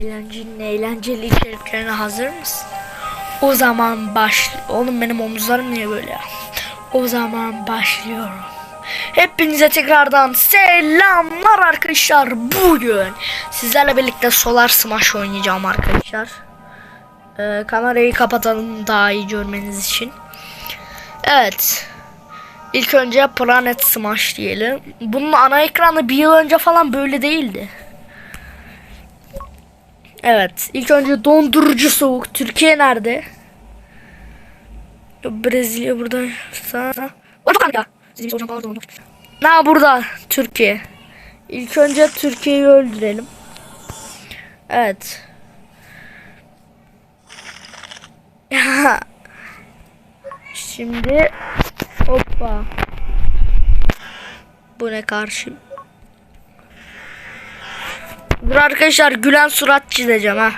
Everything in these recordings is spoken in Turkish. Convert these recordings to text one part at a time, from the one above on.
Eğlenceli, eğlenceli içeriklerine hazır mısın? O zaman baş... Oğlum benim omuzlarım niye böyle? O zaman başlıyorum. Hepinize tekrardan selamlar arkadaşlar. Bugün sizlerle birlikte Solar Smash oynayacağım arkadaşlar. Ee, kamerayı kapatalım daha iyi görmeniz için. Evet. İlk önce Planet Smash diyelim. Bunun ana ekranı bir yıl önce falan böyle değildi. Evet. ilk önce dondurucu soğuk. Türkiye nerede? Brezilya burada. Sağ. O çok kanka. Na burada Türkiye. İlk önce Türkiye'yi öldürelim. Evet. Şimdi hoppa. Bu ne karşım? Dur arkadaşlar gülen surat çizeceğim ha.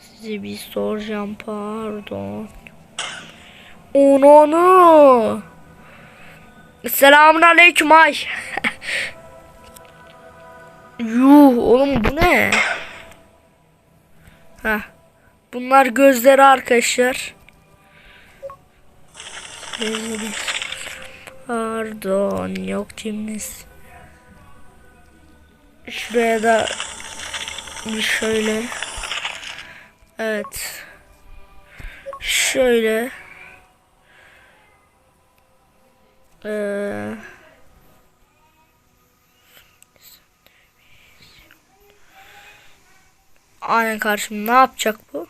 Size bir soracağım pardon. Ononu. Selamun aleyküm ay. Yuh oğlum bu ne? Heh. Bunlar gözleri arkadaşlar. Bir- Pardon yok timiniz. Şuraya da bir şöyle. Evet. Şöyle. Ee, Aynen karşım ne yapacak bu?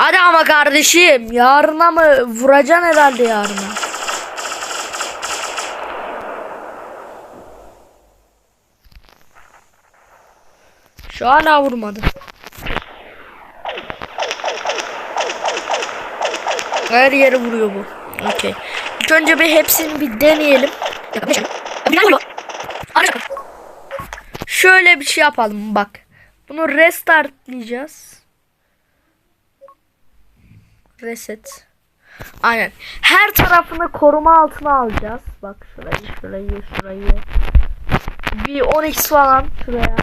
Hadi ama kardeşim yarına mı vuracaksın herhalde yarına? Şu hala vurmadı. Her yere vuruyor bu. Okey. İlk önce bir hepsini bir deneyelim. Şöyle bir şey yapalım bak. Bunu restartlayacağız. Reset. Aynen. Her tarafını koruma altına alacağız. Bak şurayı, şurayı, şurayı. Bir 10x falan şuraya.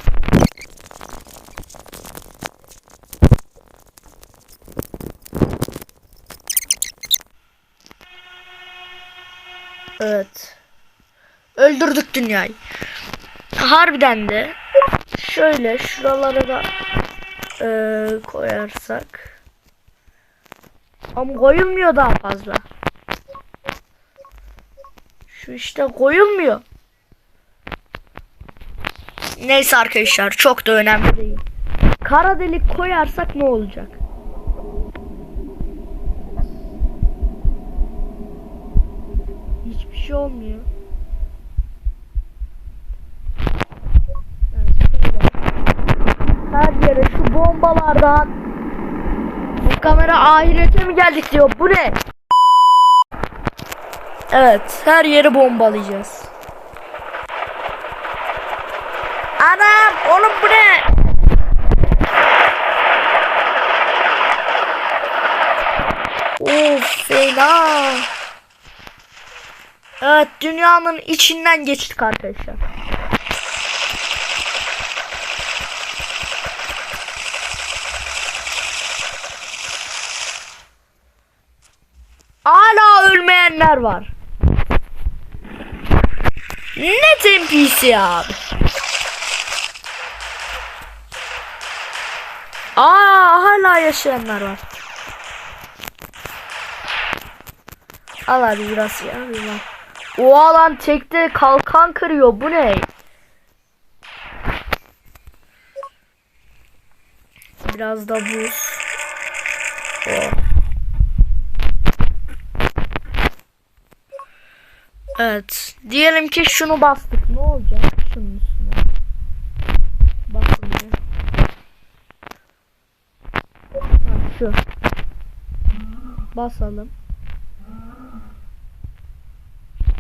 Evet. Öldürdük dünyayı. Harbiden de şöyle şuralara da eee, koyarsak ama koyulmuyor daha fazla. Şu işte koyulmuyor. Neyse arkadaşlar çok da önemli değil. Kara delik koyarsak ne olacak? Hiçbir şey olmuyor. Her yere şu bombalardan kamera ahirete mi geldik diyor. Bu ne? Evet, her yeri bombalayacağız. Anam, oğlum bu ne? Of, fena. Evet dünyanın içinden geçtik arkadaşlar. Hala ölmeyenler var. Ne NPC abi. Aa hala yaşayanlar var. Al hadi biraz ya bir bak. O alan tekte kalkan kırıyor. Bu ne? Biraz da buz. Oh. Evet. Diyelim ki şunu bastık. Ne olacak? Şunun üstüne. Basın bir. Ha, şu. Basalım.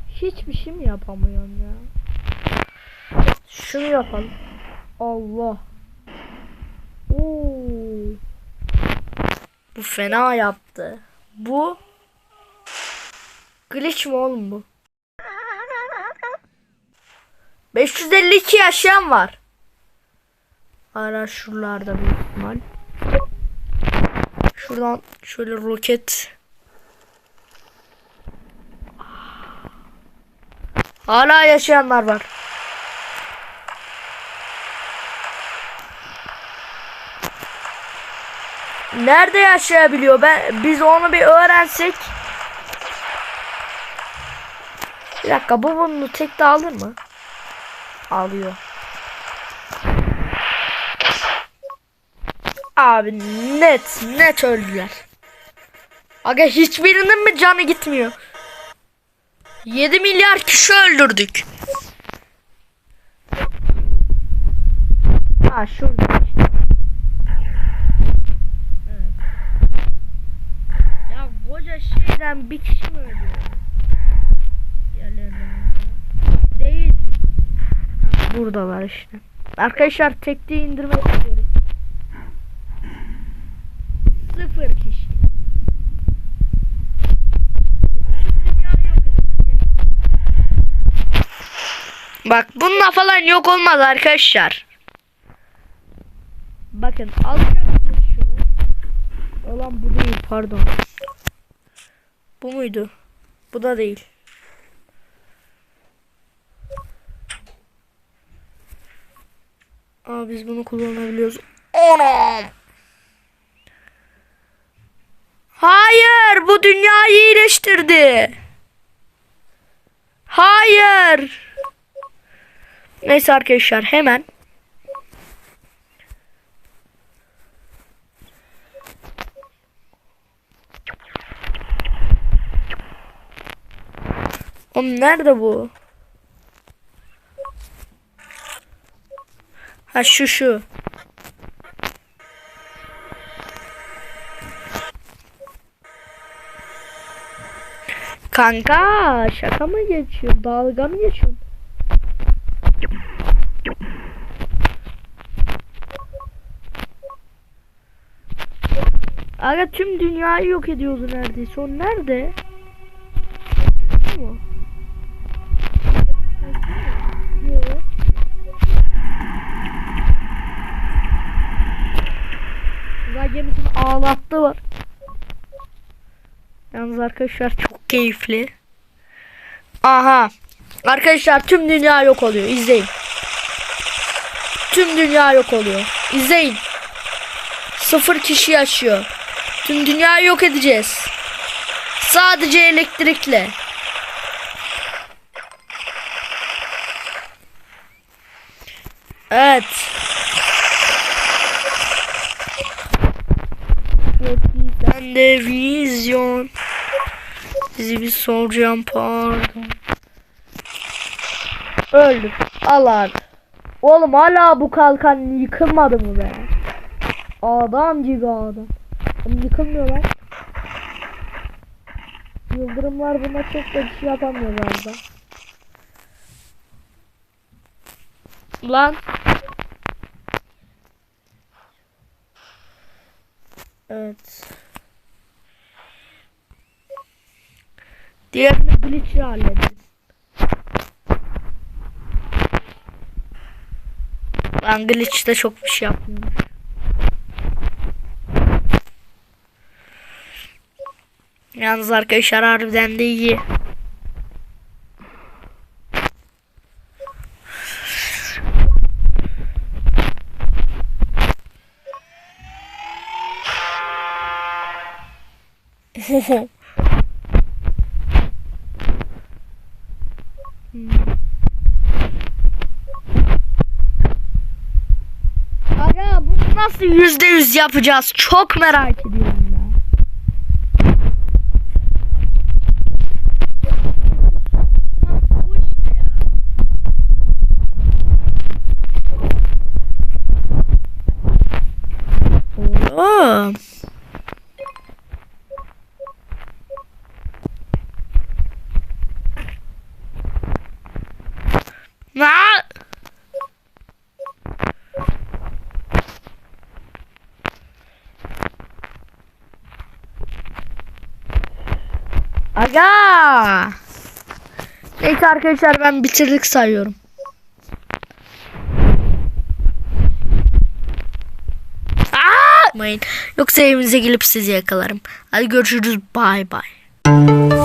Hiçbir şey mi yapamıyorum ya? Şunu yapalım. Allah. Oo. Bu fena yaptı. Bu glitch mi oğlum bu? 552 yaşayan var. Ara şuralarda büyük ihtimal. Şuradan şöyle roket. Hala yaşayanlar var. Nerede yaşayabiliyor? Ben biz onu bir öğrensek. Bir dakika bu bunu tek de alır mı? Alıyor. Abi net net öldüler. Aga hiçbirinin mi canı gitmiyor? 7 milyar kişi öldürdük. Ha şurada. Ya koca şeyden bir kişi mi ölüyor? Diğerlerinden ölüyor. Değil. Ha, buradalar işte. Arkadaşlar tekte indirme yapıyorum. Sıfır kişi. Bak bununla falan yok olmaz arkadaşlar. Bakın alacaksınız şunu. Olan bu değil pardon. Bu muydu? Bu da değil. Aa biz bunu kullanabiliyoruz. Anam. Hayır, bu dünyayı iyileştirdi. Hayır. Neyse arkadaşlar hemen Oğlum nerede bu? Ha şu şu. Kanka şaka mı geçiyor? Dalga mı geçiyor? Aga tüm dünyayı yok ediyordu neredeyse. O nerede? Bu gemisini ağlattı var. Yalnız arkadaşlar çok keyifli. Aha. Arkadaşlar tüm dünya yok oluyor. İzleyin. Tüm dünya yok oluyor. İzleyin. Sıfır kişi yaşıyor. Tüm dünyayı yok edeceğiz. Sadece elektrikle. Evet. Çok Sen de vizyon. Sizi bir soracağım pardon. Öldüm. Allah. Oğlum hala bu kalkan yıkılmadı mı be? Adam gibi adam. Oğlum yıkılmıyor lan. Yıldırımlar buna çok da bir şey yapamıyor galiba. Lan. Evet. Diğerini glitch'i hallederiz. Ben glitch'te çok bir şey yapmıyorum. Yalnız arkadaşlar harbiden de iyi. Bunu nasıl yüzde yüz yapacağız? Çok merak ediyorum ben. Bu ya. Neyse arkadaşlar ben bitirdik sayıyorum. Aa! Yoksa evinize gelip sizi yakalarım. Hadi görüşürüz. Bay bay.